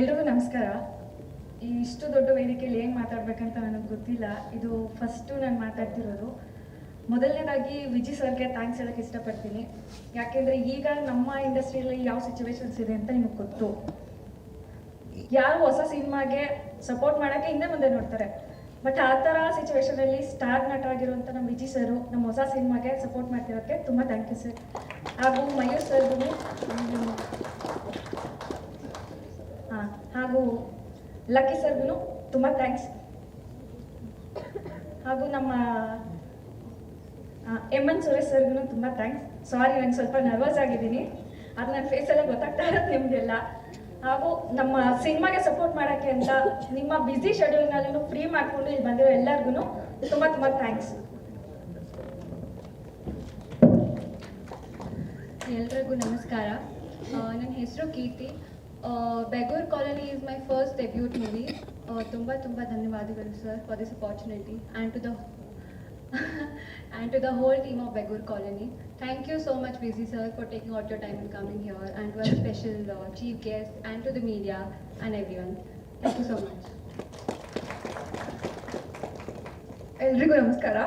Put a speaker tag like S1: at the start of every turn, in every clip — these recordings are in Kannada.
S1: ಎಲ್ರಿಗೂ ನಮಸ್ಕಾರ. ಈ ಇಷ್ಟು ದೊಡ್ಡ ವೇದಿಕೆಯಲ್ಲಿ ಏನು ಮಾತಾಡಬೇಕಂತ ನನಗೆ ಗೊತ್ತಿಲ್ಲ. ಇದು ಫಸ್ಟು ನಾನು ಮಾತಾಡ್ತಿರೋದು. ಮೊದಲನೇದಾಗಿ ವಿಜಿ ಸರ್ಗೆ ಥ್ಯಾಂಕ್ಸ್ ಹೇಳೋಕ್ಕೆ ಇಷ್ಟಪಡ್ತೀನಿ. ಯಾಕೆಂದರೆ ಈಗ ನಮ್ಮ ಇಂಡಸ್ಟ್ರಿಯಲ್ಲಿ ಯಾವ ಸಿಚುವೇಶನ್ಸ್ ಇದೆ ಅಂತ ನಿಮಗೆ ಗೊತ್ತು. ಯಾರು ಹೊಸ ಸಿನಿಮಾಗೆ ಸಪೋರ್ಟ್ ಮಾಡೋಕ್ಕೆ ಹಿಂದೆ ಮುಂದೆ ನೋಡ್ತಾರೆ. ಬಟ್ ಆ ಥರ ಸಿಚುವೇಶನಲ್ಲಿ ಸ್ಟಾರ್ ನಟ ಆಗಿರುವಂಥ ನಮ್ಮ ವಿಜಿ ಸರು ನಮ್ಮ ಹೊಸ ಸಿನಿಮಾಗೆ ಸಪೋರ್ಟ್ ಮಾಡ್ತಿರೋಕ್ಕೆ ತುಂಬ ಥ್ಯಾಂಕ್ ಯು ಸರ್ ಹಾಗೂ ಮಯೂರ್ ಸರ್ಗೂ ಹಾಗೂ ಲಕ್ಕಿ ಸರ್ಗೂ ತುಂಬ ಥ್ಯಾಂಕ್ಸ್ ಹಾಗೂ ನಮ್ಮ ಎಂ ಎನ್ ಸುರೇಶ್ ಸರ್ಗೂ ತುಂಬ ಥ್ಯಾಂಕ್ಸ್ ಸಾರಿ ನಾನು ಸ್ವಲ್ಪ ನರ್ವಸ್ ಆಗಿದ್ದೀನಿ. ಅದು ನನ್ನ ಫೇಸೆಲ್ಲ ಗೊತ್ತಾಗ್ತಾ ಇರೋದು ನಿಮಗೆಲ್ಲ. ಹಾಗೂ ನಮ್ಮ ಸಿನಿಮಾಗೆ ಸಪೋರ್ಟ್ ಮಾಡೋಕ್ಕೆ ಅಂತ ನಿಮ್ಮ ಬ್ಯುಸಿ ಶೆಡ್ಯೂಲ್ನಲ್ಲೂ ಫ್ರೀ ಮಾಡಿಕೊಂಡು ಇಲ್ಲಿ ಬಂದಿರೋ ಎಲ್ಲರಿಗೂ ತುಂಬ ತುಂಬ ಥ್ಯಾಂಕ್ಸ್
S2: ಎಲ್ರಿಗೂ ನಮಸ್ಕಾರ. ನನ್ನ ಹೆಸರು Keerthi. Begur colony is my first debut movie ತುಂಬ ತುಂಬ ಧನ್ಯವಾದಗಳು sir for this opportunity and to the and to the whole team of Begur colony thank you so much busy sir for taking out your time in coming here and to our special chief guest and to the media and everyone thank you so much
S3: ಎಲ್ರಿಗೂ ನಮಸ್ಕಾರ.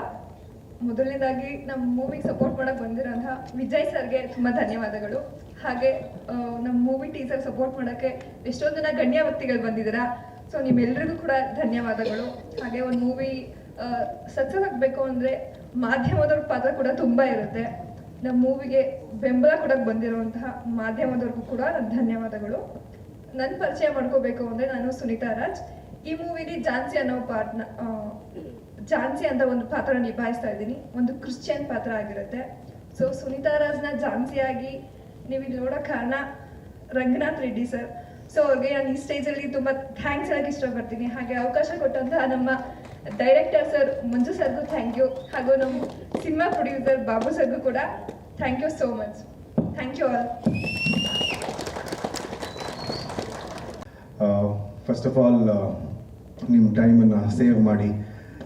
S3: ಮೊದಲನೇದಾಗಿ ನಮ್ಮ ಮೂವಿಗೆ ಸಪೋರ್ಟ್ ಮಾಡೋಕ್ಕೆ ಬಂದಿರೋಂಥ ವಿಜಯ್ ಸರ್ಗೆ ತುಂಬ ಧನ್ಯವಾದಗಳು. ಹಾಗೆ ನಮ್ಮ ಮೂವಿ ಟೀಸರ್ ಸಪೋರ್ಟ್ ಮಾಡೋಕ್ಕೆ ಎಷ್ಟೊಂದು ಜನ ಗಣ್ಯ ವ್ಯಕ್ತಿಗಳು ಬಂದಿದ್ದೀರಾ. ಸೊ ನಿಮ್ಮೆಲ್ಲರಿಗೂ ಕೂಡ ಧನ್ಯವಾದಗಳು. ಹಾಗೆ ಒಂದು ಮೂವಿ ಸಕ್ಸಸ್ ಆಗಬೇಕು ಅಂದರೆ ಮಾಧ್ಯಮದವ್ರ ಪಾತ್ರ ಕೂಡ ತುಂಬ ಇರುತ್ತೆ. ನಮ್ಮ ಮೂವಿಗೆ ಬೆಂಬಲ ಕೊಡಕ್ಕೆ ಬಂದಿರುವಂತಹ ಮಾಧ್ಯಮದವ್ರಿಗೂ ಕೂಡ ನನ್ನ ಧನ್ಯವಾದಗಳು. ನನ್ನ ಪರಿಚಯ ಮಾಡ್ಕೋಬೇಕು ಅಂದರೆ ನಾನು ಸುನೀತಾ ರಾಜ್. ಈ ಮೂವಿಲಿ ಝಾನ್ಸಿ ಅನ್ನೋ ಪಾರ್ಟ್ನ ಝಾನ್ಸಿ ಅಂತ ಒಂದು ಪಾತ್ರ ನಿಭಾಯಿಸ್ತಾ ಇದ್ದೀನಿ. ಒಂದು ಕ್ರಿಶ್ಚಿಯನ್ ಪಾತ್ರ ಆಗಿರುತ್ತೆ. ಸೊ ಸುನೀತಾ ರಾಜ್ನ ಝಾನ್ಸಿಯಾಗಿ ನೀವು ಇಲ್ಲಿ ನೋಡೋ ಕಾರಣ ರಂಗನಾಥ್ ರೆಡ್ಡಿ ಸರ್. ಸೊ ಅವ್ರಿಗೆ ನಾನು ಈ ಸ್ಟೇಜಲ್ಲಿ ತುಂಬ ಥ್ಯಾಂಕ್ಸ್ ಹೇಳಕ್ಕೆ ಇಷ್ಟಪಡ್ತೀನಿ. ಹಾಗೆ ಅವಕಾಶ ಕೊಟ್ಟಂತಹ ನಮ್ಮ ಡೈರೆಕ್ಟರ್ ಸರ್ ಮಂಜು ಸರ್ಗೂ ಥ್ಯಾಂಕ್ ಯು ಹಾಗೂ ನಮ್ಮ ಸಿನಿಮಾ ಪ್ರೊಡ್ಯೂಸರ್ ಬಾಬು ಸರ್ಗೂ ಕೂಡ thank you so much thank you all
S4: first of all ನಿಮ್ಮ ಟೈಮನ್ನು ಸೇವ್ ಮಾಡಿ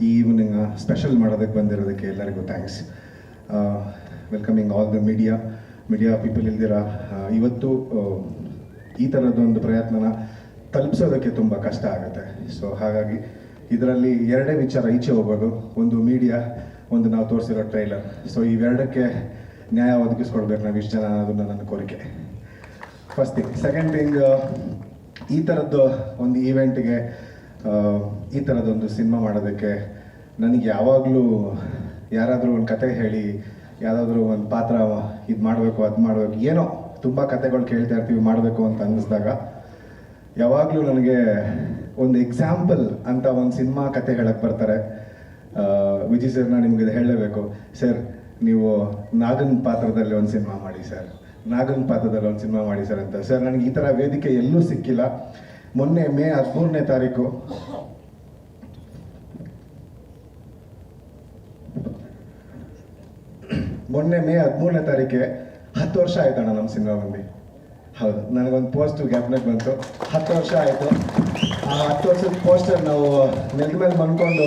S4: ಈ ಈವ್ನಿಂಗ್ ಸ್ಪೆಷಲ್ ಮಾಡೋದಕ್ಕೆ ಬಂದಿರೋದಕ್ಕೆ ಎಲ್ಲರಿಗೂ thanks welcoming all the media media people ಇಲ್ದಿರ ಇವತ್ತು ಈ ಥರದ್ದೊಂದು ಪ್ರಯತ್ನನ ತಲುಪಿಸೋದಕ್ಕೆ ತುಂಬ ಕಷ್ಟ ಆಗುತ್ತೆ. ಸೊ ಹಾಗಾಗಿ ಇದರಲ್ಲಿ ಎರಡೇ ವಿಚಾರ ಈಚೆ ಹೋಗೋದು. ಒಂದು ಮೀಡಿಯಾ ಒಂದು ನಾವು ತೋರಿಸಿರೋ ಟ್ರೈಲರ್ ಸೊ ಇವೆರಡಕ್ಕೆ ನ್ಯಾಯ ಒದಗಿಸ್ಕೊಳ್ಬೇಕು ನಾವು ಇಷ್ಟು ಜನ ಅನ್ನೋದು ನನ್ನ ಕೋರಿಕೆ. ಫಸ್ಟ್ ಥಿಂಗ್ ಸೆಕೆಂಡ್ ಥಿಂಗ್ ಈ ಥರದ್ದು ಒಂದು ಈವೆಂಟ್ಗೆ ಈ ಥರದ್ದೊಂದು ಸಿನಿಮಾ ಮಾಡೋದಕ್ಕೆ ನನಗೆ ಯಾವಾಗಲೂ ಯಾರಾದರೂ ಒಂದು ಕತೆ ಹೇಳಿ ಯಾವುದಾದ್ರೂ ಒಂದು ಪಾತ್ರ ಇದು ಮಾಡಬೇಕು, ಅದು ಮಾಡಬೇಕು, ಏನೋ ತುಂಬ ಕತೆಗಳು ಕೇಳ್ತಾ ಇರ್ತೀವಿ, ಮಾಡಬೇಕು ಅಂತ ಅನ್ನಿಸ್ದಾಗ, ಯಾವಾಗಲೂ ನನಗೆ ಒಂದು ಎಕ್ಸಾಂಪಲ್ ಅಂತ ಒಂದು ಸಿನಿಮಾ ಕತೆ ಹೇಳಕ್ಕೆ ಬರ್ತಾರೆ ವಿಜಯ್ ಸರ್ ನಾನು ನಿಮಗೆ ಇದು ಹೇಳಲೇಬೇಕು. ಸರ್ ನೀವು ನಾಗನ್ ಪಾತ್ರದಲ್ಲಿ ಒಂದು ಸಿನಿಮಾ ಮಾಡಿ ಸರ್ ನಾಗನ್ ಪಾತ್ರದಲ್ಲಿ ಒಂದು ಸಿನಿಮಾ ಮಾಡಿ ಸರ್ ಅಂತ. ಸರ್ ನನಗೆ ಈ ಥರ ವೇದಿಕೆ ಎಲ್ಲೂ ಸಿಕ್ಕಿಲ್ಲ. ಮೊನ್ನೆ ಮೇ ಹದಿಮೂರನೇ ತಾರೀಕು ಮೊನ್ನೆ ಮೇ ಹದಿಮೂರನೇ ತಾರೀಕಿಗೆ ಹತ್ತು ವರ್ಷ ಆಯ್ತಣ್ಣ ನಮ್ಮ ಸಿನಿಮಾ ಬಂದು ಹೌದು, ನನಗೊಂದು ಪೋಸ್ಟ್ ಗ್ಯಾಪ್ನಾಗ ಬಂತು. ಹತ್ತು ವರ್ಷ ಆಯಿತು. ಆ ಹತ್ತು ವರ್ಷದ ಪೋಸ್ಟರ್ ನಾವು ನೆಲದ ಮೇಲೆ ಬಂದ್ಕೊಂಡು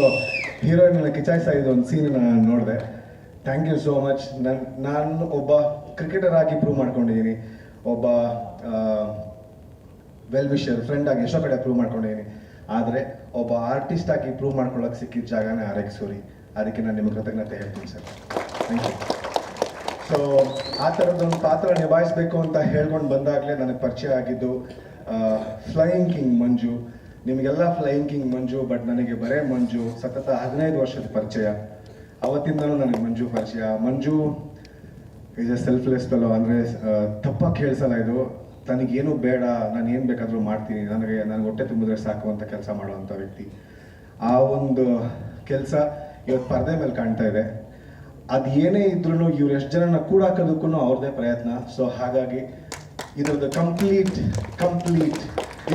S4: ಹೀರೋಯಿನ್ ಕಿಚಾಯಿಸ್ತಾ ಇದ್ದ ಒಂದು ಸೀನ್ ನಾನು ನೋಡಿದೆ. ಥ್ಯಾಂಕ್ ಯು ಸೋ ಮಚ್ ನನ್ನ ನಾನು ಒಬ್ಬ ಕ್ರಿಕೆಟರ್ ಆಗಿ ಪ್ರೂವ್ ಮಾಡ್ಕೊಂಡಿದ್ದೀನಿ ಒಬ್ಬ ವೆಲ್ ವಿಷರ್ ಫ್ರೆಂಡ್ ಆಗಿ ಎಷ್ಟೋ ಕಡೆ ಪ್ರೂವ್ ಮಾಡ್ಕೊಂಡಿದ್ದೀನಿ ಆದರೆ ಒಬ್ಬ ಆರ್ಟಿಸ್ಟ್ ಆಗಿ ಪ್ರೂವ್ ಮಾಡ್ಕೊಳ್ಳೋಕೆ ಸಿಕ್ಕಿದ ಜಾಗನೇ ಆರ್ ಎಕ್ಸ್ ಸೂರಿ. ಅದಕ್ಕೆ ನಾನು ನಿಮಗೆ ಕೃತಜ್ಞತೆ ಹೇಳ್ತೀನಿ ಸರ್. ಥ್ಯಾಂಕ್ ಯು ಸೊ ಆ ಥರದ್ದೊಂದು ಪಾತ್ರ ನಿಭಾಯಿಸಬೇಕು ಅಂತ ಹೇಳ್ಕೊಂಡು ಬಂದಾಗಲೇ ನನಗೆ ಪರಿಚಯ ಆಗಿದ್ದು ಫ್ಲೈಯಿಂಗ್ ಕಿಂಗ್ ಮಂಜು. ನಿಮಗೆಲ್ಲ ಫ್ಲೈಯಿಂಗ್ ಕಿಂಗ್ ಮಂಜು ಬಟ್ ನನಗೆ ಬರೇ ಮಂಜು, ಸತತ ಹದಿನೈದು ವರ್ಷದ ಪರಿಚಯ. ಅವತ್ತಿಂದನೂ ನನಗೆ ಮಂಜು ಪರಿಚಯ. Manju is a selfless fellow ಅಂದರೆ ತಪ್ಪಾಗಿ ಕೇಳಿಸಲ್ಲ ಇದು. ನನಗೇನು ಬೇಡ, ನಾನು ಏನು ಬೇಕಾದರೂ ಮಾಡ್ತೀನಿ. ನನಗೆ ನನಗೆ ಹೊಟ್ಟೆ ತುಂಬಿದ್ರೆ ಸಾಕು ಅಂತ ಕೆಲಸ ಮಾಡುವಂಥ ವ್ಯಕ್ತಿ. ಆ ಒಂದು ಕೆಲಸ ಇವತ್ತು ಪರದೆ ಮೇಲೆ ಕಾಣ್ತಾ ಇದೆ. ಅದು ಏನೇ ಇದ್ರೂ ಇವ್ರು ಎಷ್ಟು ಜನನ ಕೂಡಾಕೋದಕ್ಕೂ ಅವ್ರದ್ದೇ ಪ್ರಯತ್ನ. ಸೊ ಹಾಗಾಗಿ ಇದ್ರದ್ದು ಕಂಪ್ಲೀಟ್ ಕಂಪ್ಲೀಟ್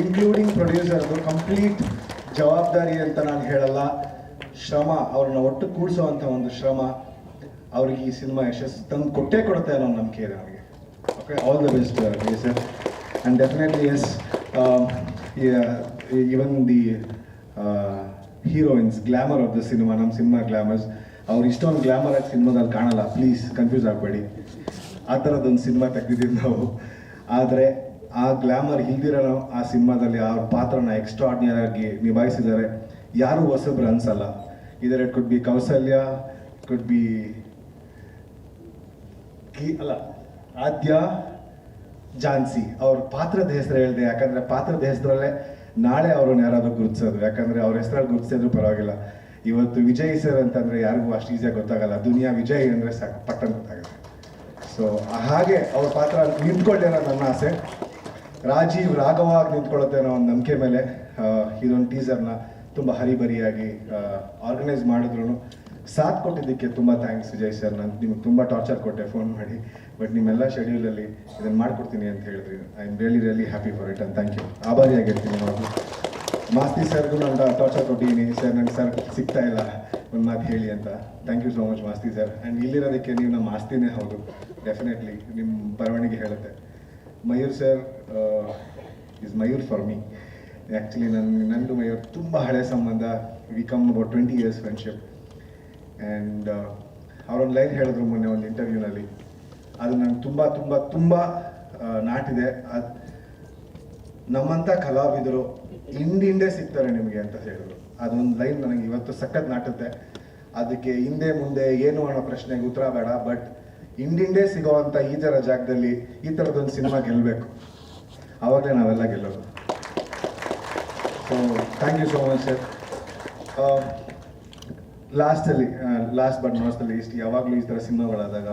S4: ಇನ್ಕ್ಲೂಡಿಂಗ್ ಪ್ರೊಡ್ಯೂಸರ್ದು ಕಂಪ್ಲೀಟ್ ಜವಾಬ್ದಾರಿ ಅಂತ ನಾನು ಹೇಳಲ್ಲ. ಶ್ರಮ, ಅವ್ರನ್ನ ಒಟ್ಟು ಕೂಡಿಸುವಂಥ ಒಂದು ಶ್ರಮ ಅವ್ರಿಗೆ ಈ ಸಿನಿಮಾ ಯಶಸ್ಸು ತಂದು ಕೊಟ್ಟೇ ಕೊಡುತ್ತೆ ಅನ್ನೋ ನಂಬಿಕೆ ಇದೆ ನನಗೆ okay all the best sir and definitely yes even the heroines glamour of the cinema ನಮ್ಮ ಸಿನಿಮಾ ಗ್ಲಾಮರ್ಸ್ ಅವ್ರು ಇಷ್ಟೊಂದು ಗ್ಲಾಮರ್ ಆಗಿ ಸಿನಿಮಾದಲ್ಲಿ ಕಾಣಲ್ಲ. ಪ್ಲೀಸ್ ಕನ್ಫ್ಯೂಸ್ ಆಗಬೇಡಿ. ಆ ಥರದ್ದೊಂದು ಸಿನಿಮಾ ತೆಗ್ದಿದ್ದೀವಿ ನಾವು. ಆದರೆ ಆ ಗ್ಲಾಮರ್ ಇಲ್ದಿರೋ ಆ ಸಿನಿಮಾದಲ್ಲಿ ಅವ್ರ ಪಾತ್ರನ ಎಕ್ಸ್ಟ್ರಾರ್ಡಿನರಿ ಆಗಿ ನಿಭಾಯಿಸಿದ್ದಾರೆ. ಯಾರು ಹೊಸಬ್ರು ಅನ್ಸಲ್ಲ. ಇದರ could be Kausalya could be ಕಿ, ಅಲ್ಲ, ಆದ್ಯ, ಝಾನ್ಸಿ. ಅವ್ರ ಪಾತ್ರದ ಹೆಸರು ಹೇಳಿದೆ. ಯಾಕಂದ್ರೆ ಪಾತ್ರದ ಹೆಸರಲ್ಲೇ ನಾಳೆ ಅವ್ರನ್ನ ಯಾರಾದರೂ ಗುರುತಿಸೋದು. ಯಾಕಂದ್ರೆ ಅವ್ರ ಹೆಸರಲ್ಲಿ ಗುರುತಿಸಿದ್ರು ಪರವಾಗಿಲ್ಲ. ಇವತ್ತು ವಿಜಯ್ ಸರ್ ಅಂತಂದ್ರೆ ಯಾರಿಗೂ ಅಷ್ಟು ಈಸಿಯಾಗಿ ಗೊತ್ತಾಗಲ್ಲ. ದುನಿಯಾ ವಿಜಯ್ ಅಂದ್ರೆ ಸಾಕು ಪಟ್ಟಣ ಗೊತ್ತಾಗುತ್ತೆ ಸೊ ಹಾಗೆ ಅವ್ರ ಪಾತ್ರ ನಿಂತ್ಕೊಳ್ಳಿ ಅನ್ನೋ ನನ್ನ ಆಸೆ. ರಾಜೀವ್ ರಾಘವಾಗಿ ನಿಂತ್ಕೊಳ್ಳುತ್ತೆ ಅನ್ನೋ ಒಂದು ನಂಬಿಕೆ ಮೇಲೆ ಇದೊಂದು ಟೀಸರ್ನ ತುಂಬ ಹರಿಬರಿಯಾಗಿ ಆರ್ಗನೈಸ್ ಮಾಡಿದ್ರು ಸಾಥ್ ಕೊಟ್ಟಿದ್ದಕ್ಕೆ ತುಂಬ ಥ್ಯಾಂಕ್ಸ್ ವಿಜಯ್ ಸರ್ ನಾನು ನಿಮ್ಗೆ ತುಂಬ ಟಾರ್ಚರ್ ಕೊಟ್ಟೆ ಫೋನ್ ಮಾಡಿ. ಬಟ್ ನಿಮ್ಮೆಲ್ಲ ಶೆಡ್ಯೂಲಲ್ಲಿ ಇದನ್ನು ಮಾಡ್ಕೊಡ್ತೀನಿ ಅಂತ ಹೇಳಿದ್ರಿ. I am really really happy for it and thank you ಆಭಾರಿಯಾಗಿರ್ತೀನಿ ನಾವು ಮಾಸ್ತಿ ಸರ್ಗೂ ನಾನು ಟಾರ್ಚರ್ ಕೊಟ್ಟಿದ್ದೀನಿ ಸರ್ ನನಗೆ ಸರ್ ಸಿಗ್ತಾ ಇಲ್ಲ. ಒಂದು ಮಾತು ಹೇಳಿ ಅಂತ. Thank you so much Maasthi sir and ಇಲ್ಲಿರೋದಕ್ಕೆ ನೀವು ನಮ್ಮ ಮಾಸ್ತಿನೇ ಹೌದು. ಡೆಫಿನೆಟ್ಲಿ ನಿಮ್ಮ ಬರವಣಿಗೆ ಹೇಳುತ್ತೆ. Mayur sir is Mayur for me actually ನನ್ನ ನಂದು ಮಯೂರ್ ತುಂಬ ಹಳೆ ಸಂಬಂಧ. We come about twenty years friendship and ಅವರೊಂದು ಲೈನ್ ಹೇಳಿದ್ರು ಮೊನ್ನೆ ಒಂದು ಇಂಟರ್ವ್ಯೂನಲ್ಲಿ ಅದು ನಂಗೆ ತುಂಬ ತುಂಬ ತುಂಬ ನಾಟಿದೆ. ಅದು ನಮ್ಮಂಥ ಕಲಾವಿದರು ಹಿಂದೆ ಸಿಗ್ತಾರೆ ನಿಮಗೆ ಅಂತ ಹೇಳಿದ್ರು. ಅದೊಂದು ಲೈನ್ ನನಗೆ ಇವತ್ತು ಸಖತ್ ನಾಟುತ್ತೆ. ಅದಕ್ಕೆ ಹಿಂದೆ ಮುಂದೆ ಏನು ಅನ್ನೋ ಪ್ರಶ್ನೆಗೆ ಉತ್ತರ ಬೇಡ, ಬಟ್ ಹಿಂದಿಂದೆ ಸಿಗೋವಂಥ ಈ ಥರ ಜಾಗದಲ್ಲಿ ಈ ಥರದೊಂದು ಸಿನಿಮಾ ಗೆಲ್ಲಬೇಕು ಅವಾಗಲೇ ನಾವೆಲ್ಲ ಗೆಲ್ಲೋದು. So thank you so much sir ಲಾಸ್ಟಲ್ಲಿ ಲಾಸ್ಟ್ ಬಟ್ ನಾಸ್ಟಲ್ಲಿ ಇಷ್ಟು ಯಾವಾಗಲೂ ಈ ಥರ ಸಿನಿಮಾಗಳಾದಾಗ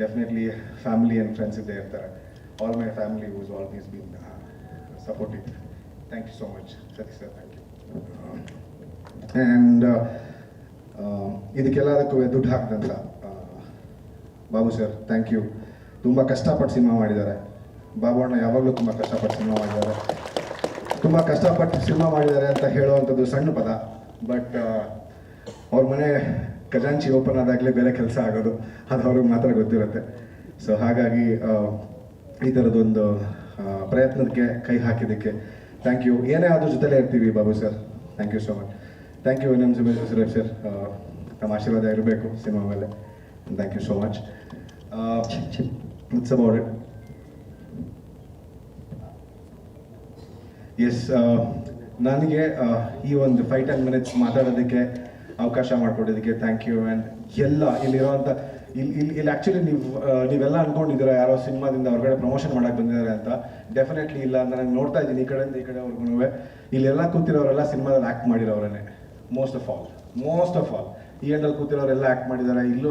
S4: ಡೆಫಿನೆಟ್ಲಿ ಫ್ಯಾಮಿಲಿ ಆ್ಯಂಡ್ ಫ್ರೆಂಡ್ಸ್ ಇದ್ದೇ ಇರ್ತಾರೆ. All my family use all these been it. Thank you so much ಸರಿ ಸರ್ ಥ್ಯಾಂಕ್ ಯು ಆ್ಯಂಡ್ ಇದಕ್ಕೆಲ್ಲದಕ್ಕೂ ದುಡ್ಡು ಹಾಕಿದಂಥ ಬಾಬು ಸರ್ ಥ್ಯಾಂಕ್ ಯು ತುಂಬ ಕಷ್ಟಪಟ್ಟು ಸಿನಿಮಾ ಮಾಡಿದ್ದಾರೆ. ಬಾಬು ಅಣ್ಣ ಯಾವಾಗಲೂ ತುಂಬ ಕಷ್ಟಪಟ್ಟು ಸಿನಿಮಾ ಮಾಡಿದ್ದಾರೆ. ತುಂಬ ಕಷ್ಟಪಟ್ಟು ಸಿನಿಮಾ ಮಾಡಿದ್ದಾರೆ ಅಂತ ಹೇಳುವಂಥದ್ದು ಸಣ್ಣ ಪದ. ಬಟ್ ಅವ್ರ ಮನೆ ಖಜಾಂಚಿ ಓಪನ್ ಆದಾಗಲೇ ಬೇರೆ ಕೆಲಸ ಆಗೋದು. ಅದು ಅವ್ರಿಗೆ ಮಾತ್ರ ಗೊತ್ತಿರುತ್ತೆ. ಸೊ ಹಾಗಾಗಿ ಈ ಥರದೊಂದು ಆ, ಪ್ರಯತ್ನಕ್ಕೆ ಕೈ ಹಾಕಿದ್ದಕ್ಕೆ. ಥ್ಯಾಂಕ್ ಯು ಏನೇ ಆದ್ರೂ ಜೊತೆಲೇ ಇರ್ತೀವಿ Babu sir thank you so much thank you N M Suresh sir ನಮ್ಮ ಆಶೀರ್ವಾದ ಇರಬೇಕು ಸಿನಿಮಾ ಮೇಲೆ. Thank you so much it's about it yes ನನಗೆ ಈ ಒಂದು ಫೈವ್ ಟೆನ್ ಮಿನಿಟ್ಸ್ ಮಾತಾಡೋದಕ್ಕೆ ಅವಕಾಶ ಮಾಡಿಕೊಡೋದಕ್ಕೆ ಥ್ಯಾಂಕ್ ಯು ಆ್ಯಂಡ್ ಎಲ್ಲ ಇಲ್ಲಿರುವಂಥ ಇಲ್ಲಿ ಇಲ್ಲಿ ಇಲ್ಲಿ ಆ್ಯಕ್ಚುಲಿ ನೀವು ನೀವೆಲ್ಲ ಅಂದ್ಕೊಂಡಿದ್ದೀರ ಯಾರೋ ಸಿನಿಮಾದಿಂದ ಹೊರಗಡೆ ಪ್ರಮೋಷನ್ ಮಾಡಕ್ಕೆ ಬಂದಿದ್ದಾರೆ ಅಂತ. ಡೆಫಿನೆಟ್ಲಿ ಇಲ್ಲ ಅಂತ ನಾನು ನೋಡ್ತಾ ಇದ್ದೀನಿ. ಈ ಕಡೆಯಿಂದ, ಈ ಕಡೆವರೆಗೂ ಇಲ್ಲೆಲ್ಲ ಕೂತಿರೋರೆಲ್ಲ ಸಿನಿಮಾದಲ್ಲಿ act ಮಾಡಿರೋರೇ most of all most of all ಈ ಎಂಡಲ್ಲಿ ಕೂತಿರೋರೆಲ್ಲ ಆ್ಯಕ್ಟ್ ಮಾಡಿದ್ದಾರೆ. ಇಲ್ಲೂ